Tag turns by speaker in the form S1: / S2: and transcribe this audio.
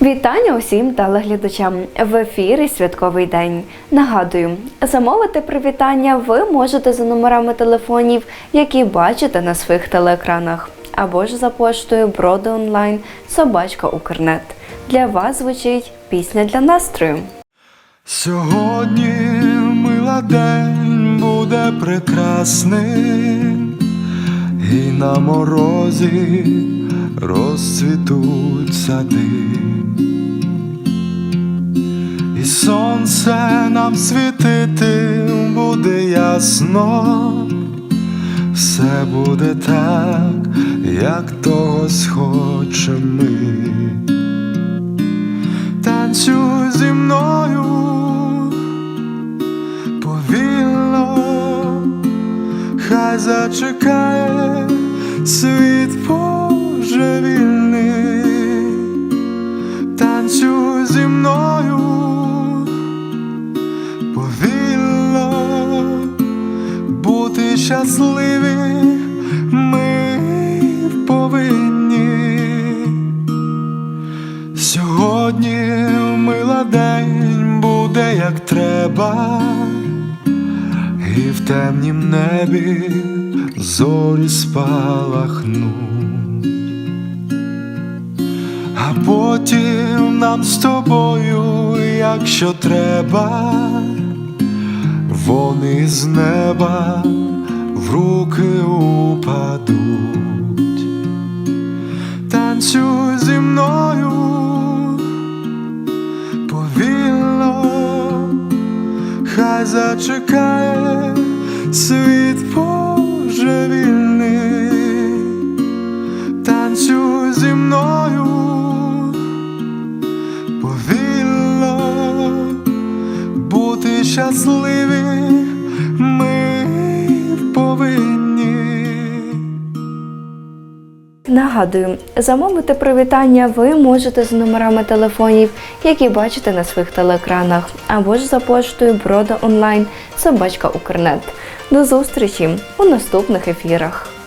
S1: дня усім телеглядачам. В ефірі святковий день. Нагадую, замовити привітання ви можете за номерами телефонів, які бачите на своїх телеекранах, або ж за поштою Броди онлайн Собачка Укрнет. Для вас звучить пісня для настрою.
S2: Сьогодні мила день буде прекрасним, і на морозі розцвітуть сади, і сонце нам світити буде ясно, все буде так, як того схочем ми. Танцюй зі мною повільно, хай зачекає світ божевільний, танцюй зі мною. Повільно, бути щасливі ми повинні. Сьогодні мила день буде як треба, і в темнім небі зорі спалахнуть, а потім нам з тобою, якщо треба, вони з неба в руки упадуть. Танцюй зі мною повільно, хай зачекає світ щасливі ми повинні.
S1: Нагадую, замовити привітання ви можете за номерами телефонів, які бачите на своїх телеекранах, або ж за поштою Брода онлайн Собачка Укрнет. До зустрічі у наступних ефірах.